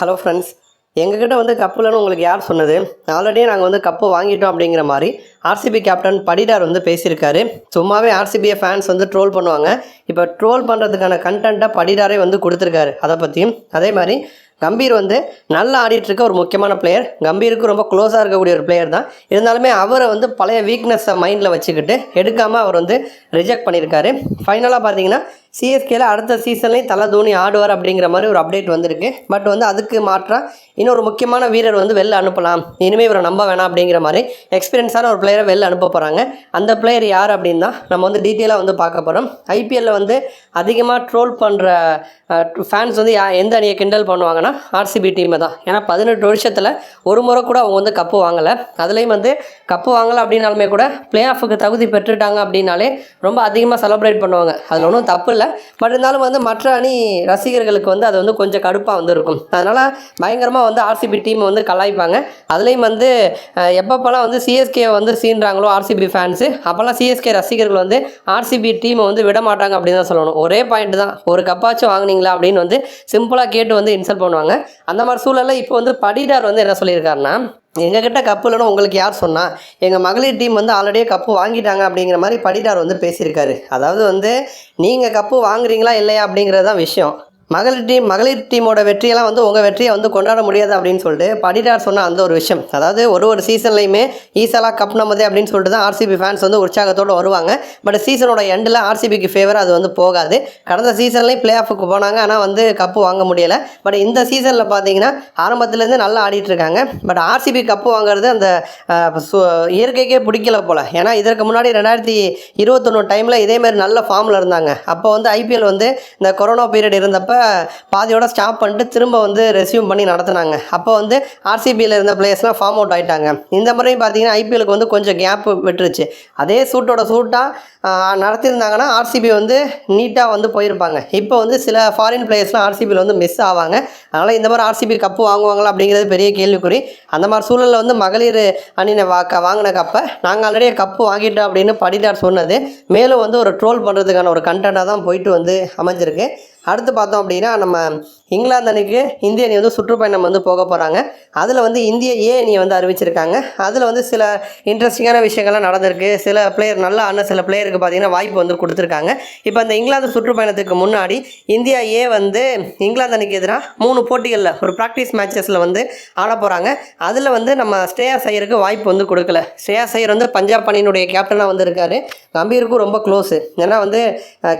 Hello friends எங்ககிட்ட வந்து கப்புலன்னு உங்களுக்கு யார் சொன்னது? ஆல்ரெடி நாங்கள் வந்து கப்பு வாங்கிட்டோம் அப்படிங்கிற மாதிரி ஆர்சிபி கேப்டன் படிடார் வந்து பேசியிருக்காரு. சும்மாவே ஆர்சிபியை ஃபேன்ஸ் வந்து ட்ரோல் பண்ணுவாங்க. இப்போ ட்ரோல் பண்ணுறதுக்கான கண்டென்ட்டை படிடாரே வந்து கொடுத்துருக்காரு. அதை பற்றியும் அதே மாதிரி கம்பீர் வந்து நல்லா ஆடிட்டு இருக்க ஒரு முக்கியமான பிளேயர் கம்பீருக்கு ரொம்ப க்ளோஸாக இருக்கக்கூடிய ஒரு பிளேயர் தான். இருந்தாலுமே அவரை வந்து பழைய வீக்னஸை மைண்டில் வச்சுக்கிட்டு எடுக்காமல் அவர் வந்து ரிஜெக்ட் பண்ணியிருக்காரு. ஃபைனலாக பார்த்தீங்கன்னா சிஎஸ்கேல அடுத்த சீசன்லேயும் தலை தோனி ஆடுவார் அப்படிங்கிற மாதிரி ஒரு அப்டேட் வந்திருக்கு. பட் வந்து அதுக்கு மாற்றாக இன்னொரு முக்கியமான வீரர் வந்து வெளில அனுப்பலாம். இனிமேல் இவரை நம்ப வேணாம் அப்படிங்கிற மாதிரி எக்ஸ்பீரியன்ஸான ஒரு பிளேயரை வெளில அனுப்ப போகிறாங்க அந்த பிளேயர் யார் அப்படின்னா நம்ம வந்து டீட்டெயிலாக வந்து பார்க்க போகிறோம் ஐபிஎல்லில் வந்து அதிகமாக ட்ரோல் பண்ணுற ஃபேன்ஸ் வந்து யா எந்த அணியை கிண்டல் பண்ணுவாங்கன்னா ஆர்சிபி டீமை தான். ஏன்னா பதினெட்டு வருஷத்தில் ஒரு முறை கூட அவங்க வந்து கப்பு வாங்கலை. அதுலேயும் வந்து கப்பு வாங்கலை அப்படின்னாலுமே கூட பிளே ஆஃபுக்கு தகுதி பெற்றுட்டாங்க அப்படின்னாலே ரொம்ப அதிகமாக செலிப்ரேட் பண்ணுவாங்க. அதில் ஒன்றும் தப்பு இல்லை பட் இருந்தாலும் வந்து மற்ற அணி ரசிகர்களுக்கு வந்து அது வந்து கொஞ்சம் கடுப்பாக வந்து இருக்கும் அதனால் பயங்கரமாக வந்து ஆர்சிபி டீம் வந்து கலாய்ப்பாங்க. அதுலேயும் வந்து அஹ், எப்பப்போலாம் வந்து சிஎஸ்கே வந்து சீன்றாங்களோ ஆர்சிபி ஃபேன்ஸு அப்போல்லாம் சிஎஸ்கே ரசிகர்கள் வந்து ஆர்சிபி டீமை வந்து விட மாட்டாங்க அப்படின்னு தான் சொல்லணும். ஒரே பாயிண்ட் தான். ஒரு கப்பாச்சும் வாங்குனீங்களா அப்படின்னு வந்து சிம்பிளாக கேட்டு வந்து இன்சல்ட் பண்ணுவாங்க. அந்த மாதிரி சூழலில் இப்போ வந்து படிடார் வந்து என்ன சொல்லியிருக்காருன்னா எங்ககிட்ட கப்பு இல்லைன்னு உங்களுக்கு யார் சொன்னால் எங்கள் மகளிர் டீம் வந்து ஆல்ரெடியே கப்பு வாங்கிட்டாங்க அப்படிங்கிற மாதிரி படிடார் வந்து பேசியிருக்காரு. அதாவது வந்து நீங்கள் கப்பு வாங்குறீங்களா இல்லையா அப்படிங்கிறது தான் விஷயம். மகளிர் டீம் மகளிர் டீமோட வெற்றியெல்லாம் வந்து உங்கள் வெற்றியை வந்து கொண்டாட முடியாது அப்படின்னு சொல்லிட்டு படிடார் சொன்ன அந்த ஒரு விஷயம். அதாவது ஒரு ஒரு சீசன்லையுமே ஈசலா கப் நம்மதே அப்படின்னு சொல்லிட்டு தான் ஆர்சிபி ஃபேன்ஸ் வந்து உற்சாகத்தோடு வருவாங்க. பட் சீசனோட எண்டில் ஆர்சிபிக்கு ஃபேவர் அது வந்து போகாது. கடந்த சீசன்லேயும் பிளே ஆஃபுக்கு போனாங்க. ஆனால் வந்து கப்பு வாங்க முடியலை. பட் இந்த சீசனில் பார்த்தீங்கன்னா ஆரம்பத்துலேருந்து நல்லா ஆடிட்டு இருக்காங்க. பட் ஆர்சிபி கப்பு வாங்குறது அந்த சு- இயற்கைக்கே பிடிக்கல போல். ஏன்னா இதற்கு முன்னாடி ரெண்டாயிரத்தி இருபத்தொன்று டைமில் இதேமாரி நல்ல ஃபார்மில் இருந்தாங்க. அப்போ வந்து ஐபிஎல் வந்து இந்த கொரோனா பீரியட் இருந்தப்போ பாதியோட ஸ்டாப் பண்ணிட்டு திரும்ப வந்து ரெஸ்யூம் பண்ணி நடத்துனாங்க. அப்போ வந்து ஆர்சிபியில் இருந்த பிளேயர்ஸ்லாம் ஃபார்ம் அவுட் ஆயிட்டாங்க. இந்த முறையும் பார்த்தீங்கன்னா ஐபிஎலுக்கு வந்து கொஞ்சம் கேப் விட்டுருச்சு. அதே சூட்டோட சூட்டாக நடத்தியிருந்தாங்கன்னா ஆர்சிபி வந்து நீட்டாக வந்து போயிருப்பாங்க. இப்போ வந்து சில ஃபாரின் பிளேயர்ஸ்லாம் ஆர்சிபியில் வந்து மிஸ் ஆவாங்க. அதனால் இந்த மாதிரி ஆர்சிபி கப்பு வாங்குவாங்களா அப்படிங்கிறது பெரிய கேள்விக்குறி. அந்த மாதிரி சூழலில் வந்து மகளிர் அணினை வாக்க வாங்கின கப்பை நாங்கள் ஆல்ரெடி கப்பு வாங்கிட்டோம் அப்படின்னு படிடார் சொன்னது. மேலும் வந்து ஒரு ட்ரோல் பண்ணுறதுக்கான ஒரு கண்டென்ட்டாக தான் போயிட்டு வந்து அமைஞ்சிருக்கு. அடுத்து பார்த்தோம் அப்படின்னா நம்ம இங்கிலாந்து அணிக்கு இந்திய அணி வந்து சுற்றுப்பயணம் வந்து போக போகிறாங்க அதில் வந்து இந்திய ஏ அணியை வந்து அறிவிச்சிருக்காங்க. அதில் வந்து சில இன்ட்ரெஸ்டிங்கான விஷயங்கள்லாம் நடந்திருக்கு. சில பிளேயர் நல்லா ஆன சில பிளேயருக்கு பார்த்தீங்கன்னா வாய்ப்பு வந்து கொடுத்துருக்காங்க. இப்போ அந்த இங்கிலாந்து சுற்றுப்பயணத்துக்கு முன்னாடி இந்தியா ஏ வந்து இங்கிலாந்து அணிக்கு எதிராக மூணு போட்டிகளில் ஒரு ப்ராக்டிஸ் மேட்சஸில் வந்து ஆட போகிறாங்க அதில் வந்து நம்ம ஸ்ரேயா சையருக்கு வாய்ப்பு வந்து கொடுக்கல. ஸ்ரேயா சையர் வந்து பஞ்சாப் அணியினுடைய கேப்டனாக வந்திருக்காரு. கம்பீருக்கும் ரொம்ப க்ளோஸு ஏன்னா வந்து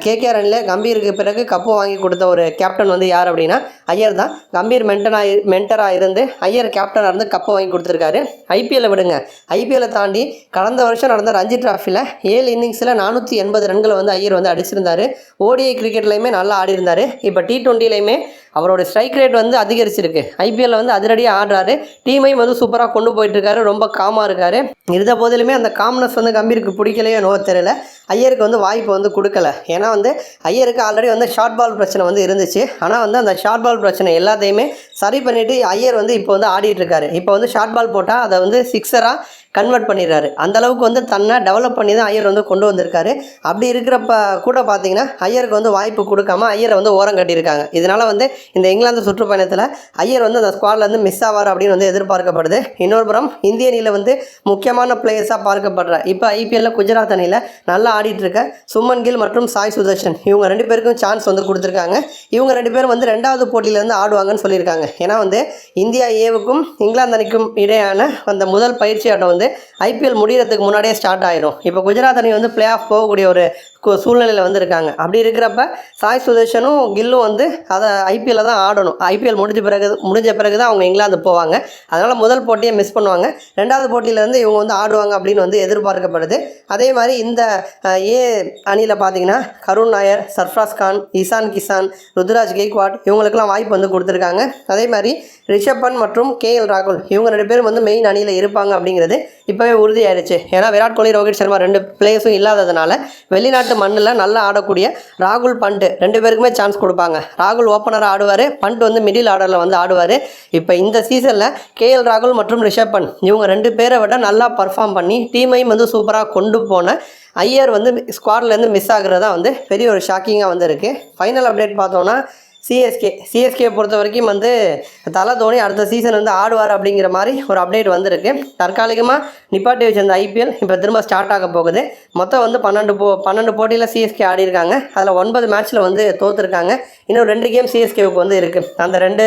கேகேஆர் அணியில் கம்பீருக்கு பிறகு கப்பு வாங்கி கொடுத்த ஒரு கேப்டன் வந்து யார் அப்படின்னா ஐயர் தான். கம்பீர் மென்டனாக மென்டராக இருந்து ஐயர் கேப்டனாக இருந்து கப்பை வாங்கி கொடுத்துருக்காரு. ஐபிஎல்லை விடுங்க. ஐபிஎல்லை தாண்டி கடந்த வருஷம் நடந்த ரஞ்சி டிராஃபியில் ஏழு இன்னிங்ஸில் நானூற்றி எண்பது ரன்களை வந்து ஐயர் வந்து அடிச்சிருந்தாரு. ஓடிஐ கிரிக்கெட்லையுமே நல்லா ஆடி இருந்தார். இப்போ டி ட்வெண்ட்டிலையுமே அவரோட ஸ்ட்ரைக் ரேட் வந்து அதிகரிச்சிருக்கு. ஐபிஎல்ல வந்து அதிரடியாக ஆடுறாரு. டீமையும் வந்து சூப்பராக கொண்டு போயிட்டு இருக்காரு. ரொம்ப காமாக இருக்காரு. இருந்த போதிலுமே அந்த காம்னஸ் வந்து கம்பீருக்கு பிடிக்கலையோ நோ தெரியல. ஐயருக்கு வந்து வாய்ப்பு வந்து கொடுக்கல. ஏன்னா வந்து ஐயருக்கு ஆல்ரெடி வந்து ஷார்ட் பால் பிரச்சனை வந்து இருந்துச்சு. ஆனால் வந்து அந்த ஷார்ட் பால் பிரச்சனை எல்லாத்தையுமே சரி பண்ணிவிட்டு ஐயர் வந்து இப்போ வந்து ஆடிட்டுருக்காரு இப்போ வந்து ஷார்ட் பால் போட்டால் அதை வந்து சிக்ஸராக கன்வெர்ட் பண்ணிடுறாரு. அந்தளவுக்கு வந்து தன்னை டெவலப் பண்ணி தான் ஐயர் வந்து கொண்டு வந்திருக்காரு. அப்படி இருக்கிறப்ப கூட பார்த்தீங்கன்னா ஐயருக்கு வந்து வாய்ப்பு கொடுக்காம ஐயரை வந்து ஓரம் கட்டியிருக்காங்க. இதனால் வந்து இந்த இங்கிலாந்து சுற்றுப்பயணத்தில் ஐயர் வந்து அந்த ஸ்குவாட்லேருந்து மிஸ் ஆவார் அப்படின்னு வந்து எதிர்பார்க்கப்படுது. இன்னொரு புறம் இந்திய அணியில் வந்து முக்கியமான பிளேயர்ஸாக பார்க்கப்படுற இப்போ ஐபிஎல்ல குஜராத் அணியில் நல்லா ஆடிட்டு இருக்க சுமன் கில் மற்றும் சாய் சுதர்ஷன். இவங்க ரெண்டு பேருக்கும் சான்ஸ் வந்து கொடுத்துருக்காங்க. இவங்க ரெண்டு பேரும் வந்து ரெண்டாவது போட்டியிலேருந்து ஆடுவாங்கன்னு சொல்லியிருக்காங்க. ஏன்னா வந்து இந்தியா ஏவுக்கும் இங்கிலாந்து அணிக்கும் இடையான அந்த முதல் பயிற்சி ஆட்டம் வந்து ஐபிஎல் முடிகிறதுக்கு முன்னாடியே ஸ்டார்ட் ஆயிரும். இப்போ குஜராத் அணி வந்து பிளே ஆஃப் போகக்கூடிய ஒரு சூழ்நிலையில் வந்து இருக்காங்க. அப்படி இருக்கிறப்ப சாய் சுதர்ஷனும் கில்லும் வந்து அதை ஐபிஎல்ல தான் ஆடணும். ஐபிஎல் முடிஞ்ச பிறகு முடிஞ்ச பிறகு தான் அவங்க இங்கிலாந்து போவாங்க. அதனால் முதல் போட்டியை மிஸ் பண்ணுவாங்க. ரெண்டாவது போட்டியிலேருந்து இவங்க வந்து ஆடுவாங்க அப்படின்னு வந்து எதிர்பார்க்கப்படுது. அதே மாதிரி இந்த ஏன் ஏ அணியில் பார்த்தீங்கன்னா கருண் நாயர் சர்ஃப்ராஸ் கான் இசான் கிசான் ருத்ராஜ் கெய்க்வாட் இவங்களுக்கெல்லாம் வாய்ப்பு வந்து கொடுத்துருக்காங்க. அதே மாதிரி ரிஷப் பண்ட் மற்றும் கே எல் ராகுல் இவங்க ரெண்டு பேரும் வந்து மெயின் அணியில் இருப்பாங்க அப்படிங்கிறது இப்போவே உறுதியாயிருச்சு. ஏன்னா விராட் கோலி ரோஹித் சர்மா ரெண்டு பிளேயர்ஸும் இல்லாததுனால வெளிநாட்டு மண்ணில் நல்லா ஆடக்கூடிய ராகுல் பண்ட் ரெண்டு பேருக்குமே சான்ஸ் கொடுப்பாங்க. ராகுல் ஓப்பனராக ஆடுவார் பண்ட் வந்து மிடில் ஆர்டரில் வந்து ஆடுவார். இப்போ இந்த சீசனில் கேஎல் ராகுல் மற்றும் ரிஷப் பண்ட் இவங்க ரெண்டு பேரை விட நல்லா பர்ஃபார்ம் பண்ணி டீமையும் வந்து சூப்பராக கொண்டு போன ஐயர் வந்து ஸ்குவாட்லேருந்து மிஸ் ஆகுறதா வந்து பெரிய ஒரு ஷாக்கிங்காக வந்து இருக்குது ஃபைனல் அப்டேட் பார்த்தோன்னா சிஎஸ்கே சிஎஸ்கே பொறுத்த வரைக்கும் வந்து தலை தோனி அடுத்த சீசன் வந்து ஆடுவார் அப்படிங்கிற மாதிரி ஒரு அப்டேட் வந்திருக்கு. தற்காலிகமாக நிப்பாட்டி வச்சிருந்த ஐபிஎல் இப்போ திரும்ப ஸ்டார்ட் ஆக போகுது. மொத்தம் வந்து பன்னெண்டு போ பன்னெண்டு போட்டியில் சிஎஸ்கே ஆடிருக்காங்க அதில் ஒன்பது மேட்ச்சில் வந்து தோற்றுருக்காங்க இன்னும் ரெண்டு கேம் சிஎஸ்கேவுக்கு வந்து இருக்குது அந்த ரெண்டு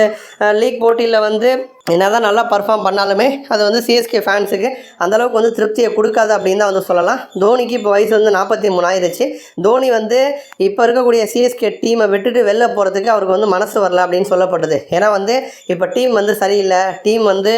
லீக் போட்டியில் வந்து என்ன தான் நல்லா பர்ஃபார்ம் பண்ணாலுமே அது வந்து சிஎஸ்கே ஃபேன்ஸுக்கு அந்தளவுக்கு வந்து திருப்தியை கொடுக்காது அப்படின்னு தான் வந்து சொல்லலாம். தோனிக்கு இப்போ வயசு வந்து நாற்பத்தி மூணு ஆயிடுச்சு. தோனி வந்து இப்போ இருக்கக்கூடிய சிஎஸ்கே டீமை விட்டுட்டு வெளில போகிறதுக்கு அவருக்கு வந்து மனசு வரல அப்படின்னு சொல்லப்பட்டது. ஏன்னா வந்து இப்போ டீம் வந்து சரியில்லை. டீம் வந்து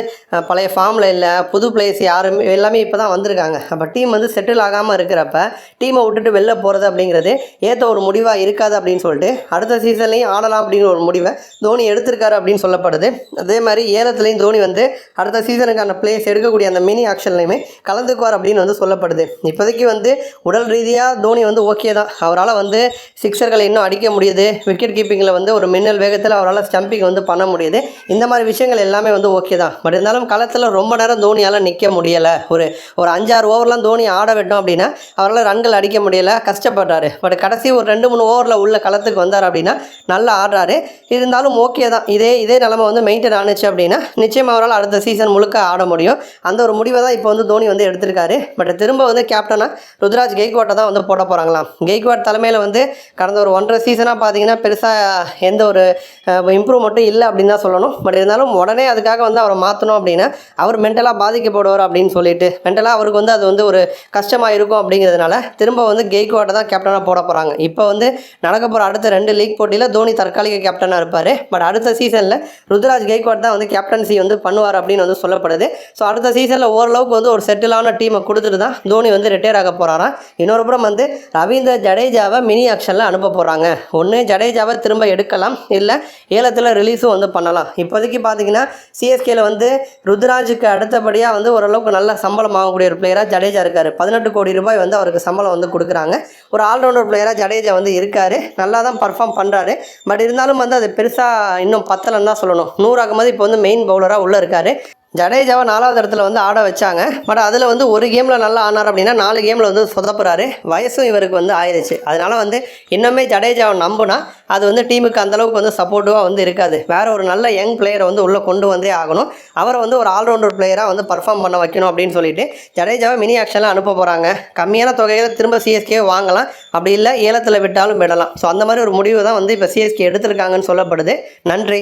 பழைய ஃபார்மில் இல்லை. புது பிளேயர்ஸ் யாருமே எல்லாமே இப்போ தான் வந்திருக்காங்க. அப்போ டீம் வந்து செட்டில் ஆகாமல் இருக்கிறப்ப டீமை விட்டுட்டு வெளில போகிறது அப்படிங்கிறது ஏற்ற ஒரு முடிவாக இருக்காது அப்படின்னு சொல்லிட்டு அடுத்த சீசன்லேயும் ஆடலாம் அப்படின்னு ஒரு முடிவை தோனி எடுத்திருக்காரு அப்படின்னு சொல்லப்படுது. அதே மாதிரி ஏலத்துலேயும் தோனி வந்து அடுத்த சீசனுக்கான பிளேஸ் எடுக்கக்கூடிய அந்த மினி ஆக்ஷன்லையுமே கலந்துக்குவார் அப்படின்னு வந்து சொல்லப்படுது. இப்போதைக்கு வந்து உடல் ரீதியாக தோனி வந்து ஓகே தான். அவரால் வந்து சிக்ஸர்களை இன்னும் அடிக்க முடியுது. விக்கெட் கீப்பிங்கில் வந்து ஒரு மின்னல் வேகத்தில் அவரால் ஸ்டம்பிங் வந்து பண்ண முடியுது. இந்த மாதிரி விஷயங்கள் எல்லாமே வந்து ஓகே தான். பட் இருந்தாலும் களத்தில் ரொம்ப நேரம் தோனியால் நிற்க முடியலை. ஒரு ஒரு அஞ்சாறு ஓவர்லாம் தோனி ஆட விட்டோம் அப்படின்னா அவரால் ரன்கள் அடிக்க முடியலை. கஷ்டப்படுறாரு. பட் கடைசி ஒரு ரெண்டு மூணு ஓவரில் உள்ள களத்துக்கு வந்தார் அப்படின்னா நல்லா ஆடுறாரு. இருந்தாலும் ஓகே தான். இதே இதே நிலமை வந்து மெயின்டைன் ஆனுச்சு அப்படின்னா நிச்சயம் அவரால் அடுத்த சீசன் முழுக்க ஆட முடியும். அந்த ஒரு முடிவை தான் இப்போ வந்து தோனி வந்து எடுத்திருக்காரு. பட் திரும்ப வந்து கேப்டனாக ருத்ராஜ் கெய்க்வாட்டை தான் வந்து போட போகிறாங்களாம் கெய்க்வாட் தலைமையில் வந்து கடந்த ஒரு ஒன்றரை சீசனாக பார்த்தீங்கன்னா பெருசாக எந்த ஒரு இம்ப்ரூவ்மெண்ட்டும் இல்லை அப்படின்னு தான் சொல்லணும். பட் இருந்தாலும் உடனே அதுக்காக வந்து அவரை மாற்றணும் அப்படின்னா அவர் மென்டலாக பாதிக்கப்படுவார் அப்படின்னு சொல்லிட்டு மென்டலாக அவருக்கு வந்து அது வந்து ஒரு கஷ்டமாக இருக்கும் அப்படிங்கிறதுனால திரும்ப வந்து கெய்க்வாட்டை தான் கேப்டனாக போட போகிறாங்க இப்போ வந்து நடக்க போகிற அடுத்த ரெண்டு லீக் போட்டியில் தோனி தற்காலிக கேப்டனாக இருப்பார். பட் அடுத்த சீசனில் ருத்ராஜ் கெய்க்வாட் தான் வந்து கேப்டன்சி வந்து பண்ணுவார் அப்படின்னு வந்து சொல்லப்படுது. ஸோ அடுத்த சீசனில் ஓரளவுக்கு வந்து ஒரு செட்டிலான டீமை கொடுத்துட்டு தான் தோனி வந்து ரிட்டையர் ஆக போகிறாராம் இன்னொரு புறம் வந்து ரவீந்திர ஜடேஜாவை மினி ஆக்ஷனில் அனுப்ப போகிறாங்க ஒன்று ஜடேஜாவை திரும்ப எடுக்கலாம். இல்லை ஏலத்தில் ரிலீஸும் வந்து பண்ணலாம். இப்போதைக்கு பார்த்தீங்கன்னா சிஎஸ்கேல வந்து ருத்ராஜுக்கு அடுத்தபடியாக வந்து ஓரளவுக்கு நல்ல சம்பளம் ஆகக்கூடிய ஒரு பிளேயராக ஜடேஜா இருக்கார். பதினெட்டு கோடி ரூபாய் வந்து அவருக்கு சம்பளம் வந்து கொடுக்குறாங்க. ஒரு ஆல்ரவுண்டர் பிளேயராக ஜடேஜா வந்து இருக்கார். நல்லா தான் பர்ஃபார்ம் பண்ணுறாரு பட் இருந்தாலும் வந்து அது பெருசாக இன்னும் பத்தலைன்னு தான் சொல்லணும். நூறாகும்போது இப்போ வந்து மெயின் பவுலராக உள்ளே இருக்கார். ஜடேஜாவை நாலாவது இடத்துல வந்து ஆட வச்சாங்க. பட் அதில் வந்து ஒரு கேமில் நல்லா ஆனார் அப்படின்னா நாலு கேமில் வந்து சொதப்புறாரு வயசும் இவருக்கு வந்து ஆயிடுச்சு. அதனால் வந்து இன்னுமே ஜடேஜாவை நம்புனா அது வந்து டீமுக்கு அந்தளவுக்கு வந்து சப்போர்ட்டிவாக வந்து இருக்காது. வேற ஒரு நல்ல யங் பிளேயரை வந்து உள்ளே கொண்டு வந்தே ஆகணும். அவரை வந்து ஒரு ஆல்ரவுண்டர் பிளேயராக வந்து பர்ஃபார்ம் பண்ண வைக்கணும் அப்படின்னு சொல்லிட்டு ஜடேஜாவை மினி ஆக்ஷனில் அனுப்ப போகிறாங்க கம்மியான தொகையில் திரும்ப சிஎஸ்கே வாங்கலாம். அப்படி இல்லை ஏலத்தில் விட்டாலும் விடலாம். ஸோ அந்த மாதிரி ஒரு முடிவு தான் வந்து இப்போ சிஎஸ்கே எடுத்திருக்காங்கன்னு சொல்லப்படுது. நன்றி.